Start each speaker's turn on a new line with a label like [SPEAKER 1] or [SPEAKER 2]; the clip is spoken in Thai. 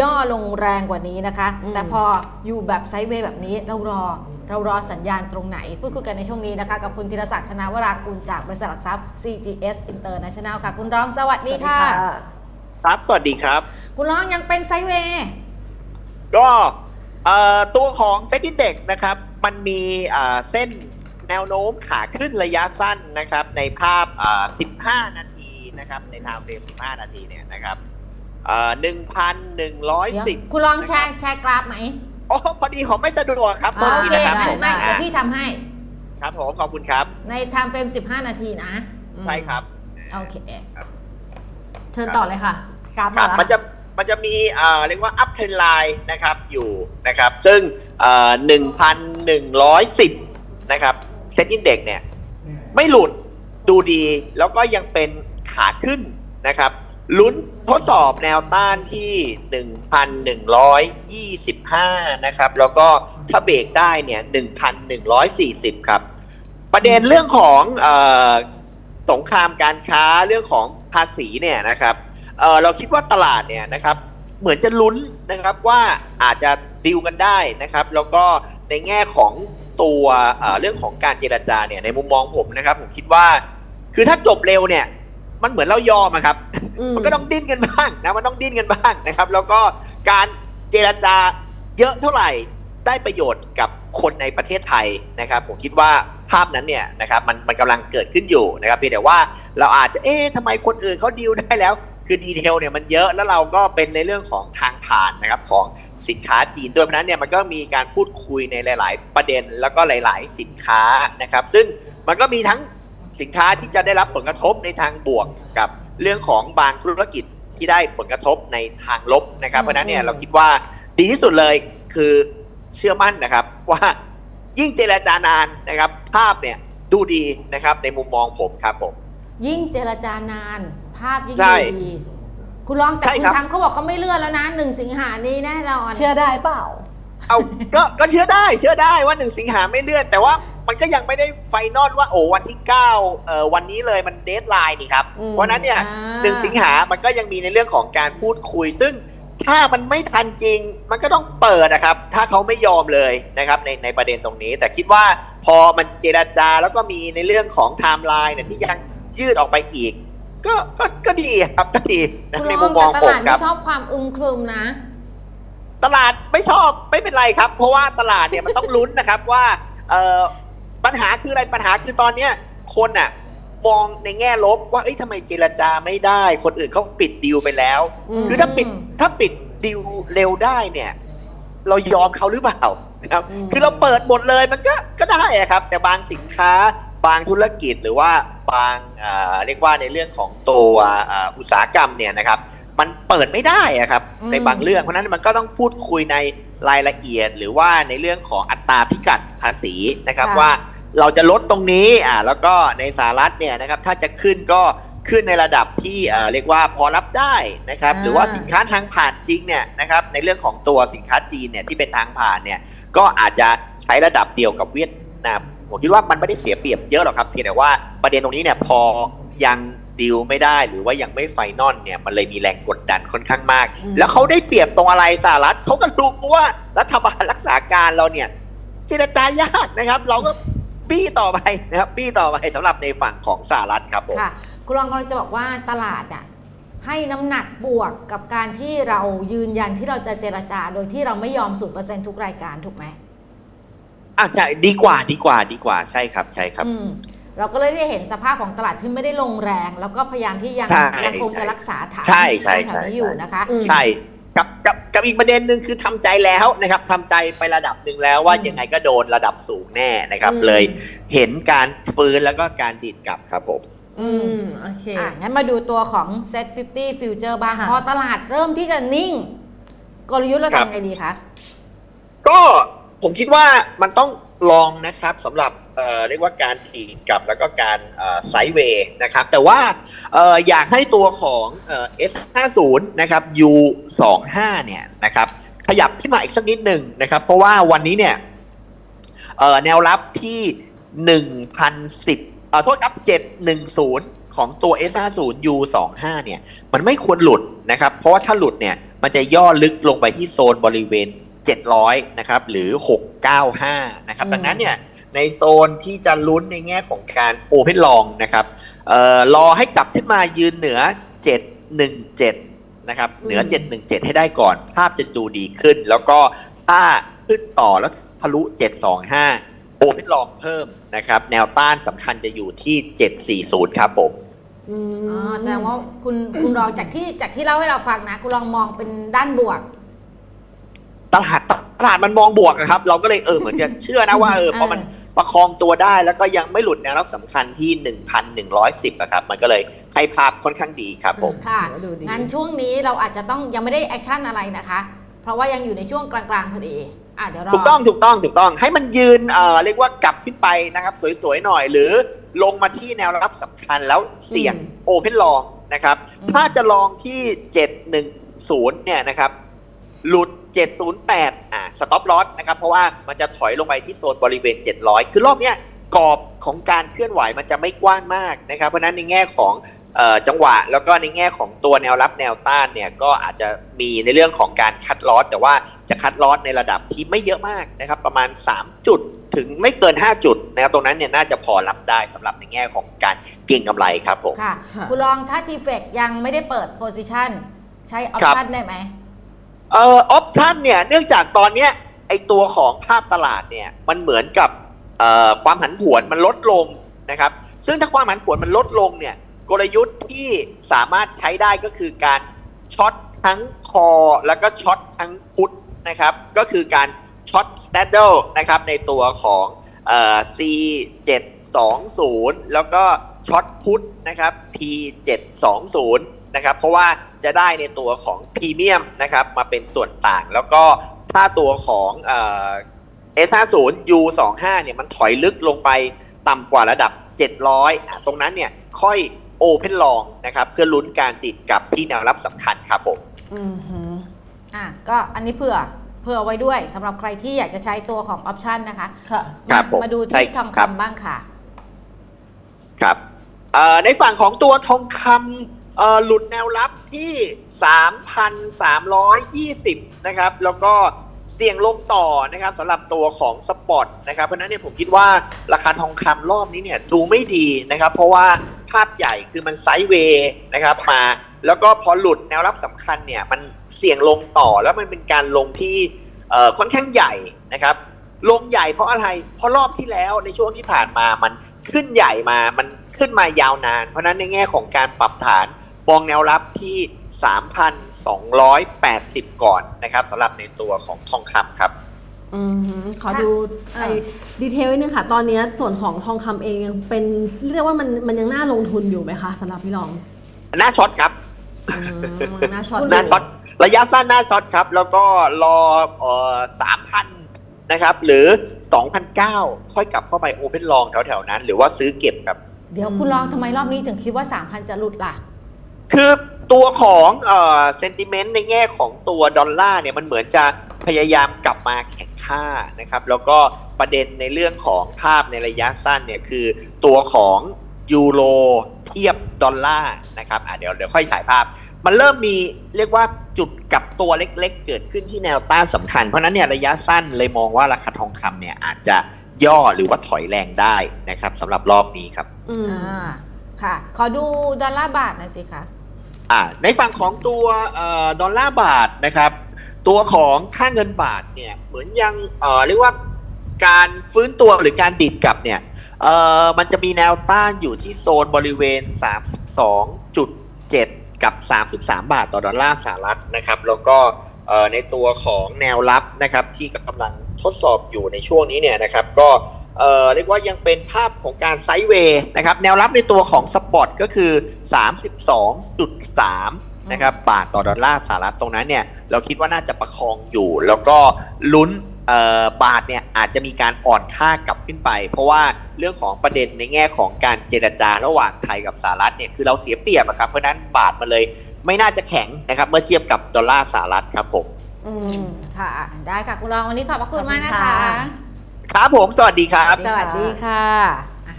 [SPEAKER 1] ย่อลงแรงกว่านี้นะคะ
[SPEAKER 2] อืม
[SPEAKER 1] แต่พออยู่แบบไซด์เวย์แบบนี้เรารอเรารอสัญญาณตรงไหน พูดคุยกันในช่วงนี้นะคะ กับคุณธีรศักดิ์ธนาวรากุลจากบริษัทหลักทรัพย์ CGS International ค่ะ คุณร้องสวัสดีค่ะ
[SPEAKER 3] ครับ สวัสดีครับ
[SPEAKER 1] คุณร้องยังเป็นไซด์เวย์
[SPEAKER 3] ก็เอ่อตัวของเซ็ตอินเด็กนะครับ มันมีอ่าเส้นแนวโน้มขาขึ้นระยะสั้นนะครับ ในภาพอ่า15 นาทีนะครับ ในไทม์เฟรม 15 นาทีเนี่ยนะครับ เอ่อ
[SPEAKER 1] เดี๋ยว
[SPEAKER 3] 1,110
[SPEAKER 1] คุณลองแชร์แชร์กราฟไหม
[SPEAKER 3] โอ้พอดีผมไม่สะดวกครับโทษ
[SPEAKER 1] โอ
[SPEAKER 3] ที
[SPEAKER 1] เค
[SPEAKER 3] นะครับ
[SPEAKER 1] งั้
[SPEAKER 3] ผ
[SPEAKER 1] น
[SPEAKER 3] ม
[SPEAKER 1] ไม่
[SPEAKER 3] อ่า
[SPEAKER 1] เดี๋ยวพี่ทำให้
[SPEAKER 3] ครับผมขอบคุณครับ
[SPEAKER 1] ในไทม์เฟรม15นาทีนะ
[SPEAKER 3] ใช่ครับ
[SPEAKER 1] โอเค
[SPEAKER 2] เชิญต่อเลยค่ะ กราฟ
[SPEAKER 3] ครั
[SPEAKER 2] มา
[SPEAKER 3] บ
[SPEAKER 2] แล้ว
[SPEAKER 3] มันจะมันจะมีเอ่อเรียกว่าอัพเทรนไลน์นะครับอยู่นะครับ ซึ่งหนึ่งพันหนึ่งร้อยสิบนะครับเซ็ตอินเด็กเนี่ย ไม่หลุดดูดีแล้วก็ยังเป็นขาขึ้นนะครับ ลุ้นทดสอบแนวต้านที่ 1,125 นะครับ แล้วก็ถ้าเบรกได้เนี่ย 1,140 ครับ ประเด็นเรื่องของออสงครามการค้าเรื่องของภาษีเนี่ยนะครับเเราคิดว่าตลาดเนี่ยนะครับ เหมือนจะลุ้นนะครับว่าอาจจะดิวกันได้นะครับ แล้วก็ในแง่ของตัวเเรื่องของการเจรจาเนี่ยในมุมมองผมนะครับ ผมคิดว่า คือถ้าจบเร็วเนี่ย มันเหมือนเรายอมอะครับ มันก็ต้องดิ้นกันบ้างนะมันต้องดิ้นกันบ้างนะครับ แล้วก็การเจรจาเยอะเท่าไหร่ได้ประโยชน์กับคนในประเทศไทยนะครับ ผมคิดว่าภาพนั้นเนี่ยนะครับมันมันกำลังเกิดขึ้นอยู่นะครับเพียงแต่ว่าเราอาจจะเอ๊ะทำไมคนอื่นเขาดีลได้แล้ว คือดีเทลเนี่ยมันเยอะแล้วเราก็เป็นในเรื่องของทางผ่านนะครับของสินค้าจีนด้วยเพราะฉะนั้นเนี่ยมันก็มีการพูดคุยในหลาย ๆ ประเด็นแล้วก็หลาย ๆ สินค้านะครับ ซึ่งมันก็มีทั้ง สินค้าที่จะได้รับผลกระทบในทางบวกกับเรื่องของบางธุรกิจที่ได้ผลกระทบในทางลบนะครับ เพราะฉะนั้นเนี่ยเราคิดว่าดีที่สุดเลยคือเชื่อมั่นนะครับ ว่ายิ่งเจรจานานนะครับ ภาพเนี่ยดูดีนะครับในมุมมองผมครับผม
[SPEAKER 1] ยิ่งเจรจานาน ภาพยิ่ง
[SPEAKER 3] ใช่
[SPEAKER 1] ดีคุณลองแต่
[SPEAKER 3] ใช่
[SPEAKER 1] คุณ
[SPEAKER 3] ครับ
[SPEAKER 1] ทำเขาบอกเขาไม่เลื่อนแล้วนะหนึ่งสิงหานี้แน่นอน
[SPEAKER 2] เชื่อได้เปล่า
[SPEAKER 3] เอาก็ก็เชื่อได้เชื่อได้ว่าหนึ่งสิงหาไม่เลื่อน แต่ว่า มันก็ยังไม่ได้ไฟนอลว่าโอ้วันที่เก้าเอ่อวันนี้เลยมันเดทไลน์นี่ครับ
[SPEAKER 2] อืม
[SPEAKER 3] เพราะฉะนั้นเนี่ย
[SPEAKER 1] อ่า
[SPEAKER 3] หนึ่งสิงหามันก็ยังมีในเรื่องของการพูดคุย ซึ่งถ้ามันไม่ทันจริง มันก็ต้องเปิดนะครับ ถ้าเขาไม่ยอมเลยนะครับในในประเด็นตรงนี้ แต่คิดว่าพอมันเจราจาแล้วก็มีในเรื่องของไทม์ไลน์เนี่ยที่ยังยืดออกไปอีก ก็ก็ก็ดีครับก็ดีนะ
[SPEAKER 1] คุณ
[SPEAKER 3] ใน
[SPEAKER 1] ล
[SPEAKER 3] มุ
[SPEAKER 1] อง
[SPEAKER 3] มมอง
[SPEAKER 1] แต่ต
[SPEAKER 3] ผม
[SPEAKER 1] ลาด
[SPEAKER 3] ค
[SPEAKER 1] ไม่
[SPEAKER 3] รับ
[SPEAKER 1] ชอบความอึมครึมนะ
[SPEAKER 3] ตลาดไม่ชอบไม่เป็นไรครับ เพราะว่าตลาดเนี่ยมันต้องลุ้นนะครับว่าเอ่อ ปัญหาคืออะไรปัญหาคือตอนเนี้ยคนอะมองในแง่ลบว่าเอ้ยทำไมเจรจาไม่ได้ คนอื่นเขาปิดดีลไปแล้ว
[SPEAKER 2] อืม
[SPEAKER 3] คือถ้าปิดถ้าปิดดีลเร็วได้เนี่ย เรายอมเขาหรือเปล่านะครับ
[SPEAKER 2] อืม
[SPEAKER 3] คือเราเปิดหมดเลยมันก็ก็ได้อะครับ แต่บางสินค้าบางธุรกิจหรือว่าบางเอ่อเรียกว่าในเรื่องของตัวเอ่ออุตสาหกรรมเนี่ยนะครับ มันเปิดไม่ได้อะครับ
[SPEAKER 1] อืม
[SPEAKER 3] ในบางเรื่องเพราะฉะนั้นมันก็ต้องพูดคุยในรายละเอียด หรือว่าในเรื่องของอัตราพิกัดภาษีนะครับ
[SPEAKER 1] ค่ะ
[SPEAKER 3] ว่าเราจะลดตรงนี้อ่าแล้วก็ในสหรัฐเนี่ยนะครับถ้าจะขึ้นก็ขึ้นในระดับที่เอ่อเรียกว่าพอรับได้นะครับหรือว่าสินค้าทางผ่านจริงเนี่ยนะครับในเรื่องของตัวสินค้าจีนเนี่ยที่เป็นทางผ่านเนี่ยก็อาจจะใช้ระดับเดียวกับเวียดนามผมคิดว่ามันไม่ได้เสียเปรียบเยอะหรอกครับเพียงแต่ว่าประเด็นตรงนี้เนี่ยพอยัง ดีลไม่ได้หรือว่ายังไม่ไฟนอลเนี่ยมันเลยมีแรงกดดันค่อนข้างมาก
[SPEAKER 2] อืม
[SPEAKER 3] แล้วเขาได้เปรียบตรงอะไรสหรัฐเขาก็รู้ว่ารัฐบาลรักษาการเราเนี่ยเจรจายากนะครับ เราก็บี้ต่อไปนะครับบี้ต่อไปสำหรับในฝั่งของสหรัฐครับผม
[SPEAKER 1] ค่ะคุณลองกำลังจะบอกว่าตลาดอะให้น้ำหนักบวกกับการที่เรายืนยันที่เราจะเจรจาโดยที่เราไม่ยอมสูตรเปอร์เซ็นทุกรายการถูกไหม
[SPEAKER 3] อะใช่ดีกว่าดีกว่าดีกว่าใช่ครับใช่ครับ
[SPEAKER 1] อืม เราก็เลยได้เห็นสภาพของตลาดที่ไม่ได้ลงแรง แล้วก็พยายามที่ยัง
[SPEAKER 3] ใช่
[SPEAKER 1] ยังคง
[SPEAKER 3] ใช่
[SPEAKER 1] จะรักษาฐาน
[SPEAKER 3] ใช่ใช่
[SPEAKER 1] แถวนี้
[SPEAKER 3] ใช่
[SPEAKER 1] อยู่นะคะ
[SPEAKER 2] อืม
[SPEAKER 3] ใช่กับกับกับอีกประเด็นหนึ่งคือทำใจแล้วนะครับทำใจไประดับหนึ่งแล้วว่า
[SPEAKER 1] อืม
[SPEAKER 3] ยังไงก็โดนระดับสูงแน่นะครับ
[SPEAKER 2] อืม
[SPEAKER 3] เลยเห็นการฟื้นแล้วก็การดีดกลับครับผม
[SPEAKER 2] อืม โอเค
[SPEAKER 1] อะงั้นมาดูตัวของ Set 50 Future บ้าง
[SPEAKER 2] ค่ะ
[SPEAKER 1] พอตลาดเริ่มที่จะนิ่ง กลยุทธ์เรา
[SPEAKER 3] ครับ
[SPEAKER 1] ทำไงดีคะ
[SPEAKER 3] ก็ผมคิดว่ามันต้องลองนะครับสำหรับ เอ่อเรียกว่าการดีดกลับแล้วก็การไซด์เวย์นะครับ แต่ว่าเอ่ออยากให้ตัวของเอ่อ S50 นะครับ U25 เนี่ยนะครับ ขยับขึ้นมาอีกสักนิดหนึ่งนะครับ เพราะว่าวันนี้เนี่ยเอ่อแนวรับที่1,010เอ่อโทษครับ710ของตัว S50 U25 เนี่ย มันไม่ควรหลุดนะครับ เพราะว่าถ้าหลุดเนี่ย มันจะย่อลึกลงไปที่โซนบริเวณ 700 นะครับ หรือ 695 นะครับ
[SPEAKER 2] อืม
[SPEAKER 3] ดังนั้นเนี่ย ในโซนที่จะลุ้นในแง่ของการโอเพนลองนะครับเอ่อรอให้กลับขึ้นมายืนเหนือ 717 นะครับ เหนือ 717 ให้ได้ก่อน ภาพจะดูดีขึ้น แล้วก็ถ้าขึ้นต่อแล้วทะลุ 725 โอเพนลองเพิ่มนะครับ แนวต้านสำคัญจะอยู่ที่ 740 ครับผม
[SPEAKER 2] อืม
[SPEAKER 1] อ๋อแสดงว่าคุณคุณลองจากที่จากที่เล่าให้เราฟังนะ คุณลองมองเป็นด้านบวก
[SPEAKER 3] ตลาด ตลาดมันมองบวกอะครับ เราก็เลยเออเหมือนจะเชื่อนะว่าเออเพราะมันประคองตัวได้แล้วก็ยังไม่หลุดแนวรับสำคัญที่ 1,110อะครับมันก็เลยให้ภาพค่อนข้างดีครับผม
[SPEAKER 1] ค่ะ
[SPEAKER 2] เดี๋ยวดูดี
[SPEAKER 1] งั้นช่วงนี้เราอาจจะต้องยังไม่ได้แอคชั่นอะไรนะคะ เพราะว่ายังอยู่ในช่วงกลางๆพอดีอะเดี๋ยวรอ
[SPEAKER 3] ถูกต้องถูกต้องถูกต้องให้มันยืนเอ่อเรียกว่ากลับขึ้นไปนะครับสวยๆหน่อย หรือลงมาที่แนวรับสำคัญแล้วเสี่ยง
[SPEAKER 2] อืม
[SPEAKER 3] โอเพนลองนะครับ
[SPEAKER 1] อืม
[SPEAKER 3] ถ้าจะลองที่ 710เนี่ยนะครับ หลุด 708อ่าสต็อปลอสนะครับเพราะว่ามันจะถอยลงไปที่โซนบริเวณ 700 คือรอบเนี้ยกรอบของการเคลื่อนไหวมันจะไม่กว้างมากนะครับ เพราะฉะนั้นในแง่ของเอ่อจังหวะ แล้วก็ในแง่ของตัวแนวรับแนวต้านเนี่ยก็อาจจะมีในเรื่องของการคัดลอสแต่ว่าจะคัดลอสในระดับที่ไม่เยอะมากนะครับ ประมาณ 3 จุดถึงไม่เกิน 5 จุดนะครับตรงนั้นเนี่ยน่าจะพอรับได้สำหรับในแง่ของการเก็งกำไรครับผม
[SPEAKER 1] ค่ะ
[SPEAKER 2] ค่ะ
[SPEAKER 1] คุณลองถ้าทีเฟกยังไม่ได้เปิดโพซิชันใช้ออป
[SPEAKER 3] ครับ
[SPEAKER 1] ชันได้ไหม
[SPEAKER 3] เอ่อออปชันเนี่ยเนื่องจากตอนเนี้ยไอตัวของภาพตลาดเนี่ยมันเหมือนกับเอ่อความผันผวนมันลดลงนะครับ ซึ่งถ้าความผันผวนมันลดลงเนี่ยกลยุทธ์ที่สามารถใช้ได้ก็คือการช็อตทั้งคอแล้วก็ช็อตทั้งพุทนะครับ ก็คือการช็อตสแตนเดลนะครับในตัวของเอ่อ C 7 2 0แล้วก็ช็อตพุทนะครับ P 7 2 0 นะครับ เพราะว่าจะได้ในตัวของพรีเมียมนะครับมาเป็นส่วนต่าง แล้วก็ถ้าตัวของเอ่อ S50 U25 เนี่ยมันถอยลึกลงไปต่ำกว่าระดับ 700อะตรงนั้นเนี่ยค่อยโอเพนลองนะครับ เพื่อลุ้นการติดกับที่แนวรับสำคัญครับผม
[SPEAKER 2] อืมหือ
[SPEAKER 1] อะก็อันนี้เผื่อเผื่อไว้ด้วยสำหรับใครที่อยากจะใช้ตัวของออปชันนะคะ
[SPEAKER 2] ค่ะ
[SPEAKER 3] ครับ
[SPEAKER 1] มา
[SPEAKER 3] ผม
[SPEAKER 1] มาดู
[SPEAKER 3] ใช่
[SPEAKER 1] ที่ทอง
[SPEAKER 3] ครับ
[SPEAKER 1] คำบ้างค่ะ
[SPEAKER 3] ครับเอ่อในฝั่งของตัวทองคำ เอ่อหลุดแนวรับที่ 3,320 นะครับ แล้วก็เสี่ยงลงต่อนะครับสำหรับตัวของสปอร์ตนะครับ เพราะฉะนั้นเนี่ยผมคิดว่าราคาทองคำรอบนี้เนี่ยดูไม่ดีนะครับ เพราะว่าภาพใหญ่คือมันไซด์เวย์นะครับมา แล้วก็พอหลุดแนวรับสำคัญเนี่ยมันเสี่ยงลงต่อแล้วมันเป็นการลงที่ค่อนข้างใหญ่นะครับลงใหญ่เพราะอะไร เพราะรอบที่แล้วในช่วงที่ผ่านมามันขึ้นใหญ่มา มัน ขึ้นมายาวนาน เพราะฉะนั้นในแง่ของการปรับฐานมองแนวรับที่ 3,280 ก่อนนะครับสำหรับในตัวของทองคำครับ
[SPEAKER 2] อืมหือขอ
[SPEAKER 1] ค่ะ
[SPEAKER 2] ดู
[SPEAKER 1] เออ
[SPEAKER 2] ไอ้ดีเทลนิดนึงค่ะ ตอนนี้ส่วนของทองคำเองยังเป็นเรียกว่ามันมันยังน่าลงทุนอยู่ไหมคะสำหรับพี่รอง
[SPEAKER 3] หน้าช็อตครับ
[SPEAKER 2] อืมน่าช็อต
[SPEAKER 3] หน้าช็อตระยะสั้นหน้าช็อตครับ แล้วก็รอเอ่อ3,000นะครับ หรือ 2,009 ค่อยกลับเข้าไปโอเพนลองแถวๆนั้น หรือว่าซื้อเก็บครับ
[SPEAKER 1] เดี๋ยวคุณลองทำไมรอบนี้ถึงคิดว่า 3,000 จะหลุดล่ะ
[SPEAKER 3] คือตัวของเอ่อเซนติเมนต์ในแง่ของตัวดอลลาร์เนี่ยมันเหมือนจะพยายามกลับมาแข็งค่านะครับแล้วก็ประเด็นในเรื่องของภาพในระยะสั้นเนี่ยคือตัวของยูโร เทียบดอลลาร์นะครับอะเดี๋ยวเดี๋ยวค่อยฉายภาพ มันเริ่มมีเรียกว่าจุดกลับตัวเล็กๆ เกิดขึ้นที่แนวต้านสำคัญ เพราะฉะนั้นเนี่ยระยะสั้นเลยมองว่าราคาทองคำเนี่ยอาจจะย่อหรือว่าถอยแรงได้นะครับสำหรับรอบนี้ครับ
[SPEAKER 2] อืม
[SPEAKER 1] อ่าค่ะ ขอดูดอลลาร์บาทหน่อยสิคะ
[SPEAKER 3] อ่าในฝั่งของตัวเอ่อดอลลาร์บาทนะครับ ตัวของค่าเงินบาทเนี่ยเหมือนยังเอ่อเรียกว่าการฟื้นตัวหรือการดิดกลับเนี่ย เอ่อมันจะมีแนวต้านอยู่ที่โซนบริเวณ 32.7 กับ 33 บาทต่อดอลลาร์สหรัฐนะครับ แล้วก็เอ่อในตัวของแนวรับนะครับที่กำลังทดสอบอยู่ในช่วงนี้เนี่ยนะครับก็เอ่อเรียกว่ายังเป็นภาพของการไซด์เวย์นะครับแนวรับในตัวของสปอตก็คือ 32.3นะครับบาทต่อดอลลาร์สหรัฐตรงนั้นเนี่ยเราคิดว่าน่าจะประคองอยู่ แล้วก็ลุ้น บาทเนี่ยอาจจะมีการอ่อนค่ากลับขึ้นไป เพราะว่าเรื่องของประเด็นในแง่ของการเจรจาระหว่างไทยกับสหรัฐเนี่ยคือเราเสียเปรียบอะครับเพราะฉะนั้นบาทมันเลยไม่น่าจะแข็งนะครับเมื่อเทียบกับดอลลาร์สหรัฐครับผม
[SPEAKER 2] อื
[SPEAKER 1] อื
[SPEAKER 2] ม
[SPEAKER 1] มค่ะ ได้ค่ะคุณลองวันนี้ขอบพระคุณ
[SPEAKER 2] ขอบคุณ
[SPEAKER 1] มากนะ
[SPEAKER 2] ค่ะ
[SPEAKER 1] คะ
[SPEAKER 3] ครับผม สวัสดีครับ
[SPEAKER 1] สวัสดีค่ะ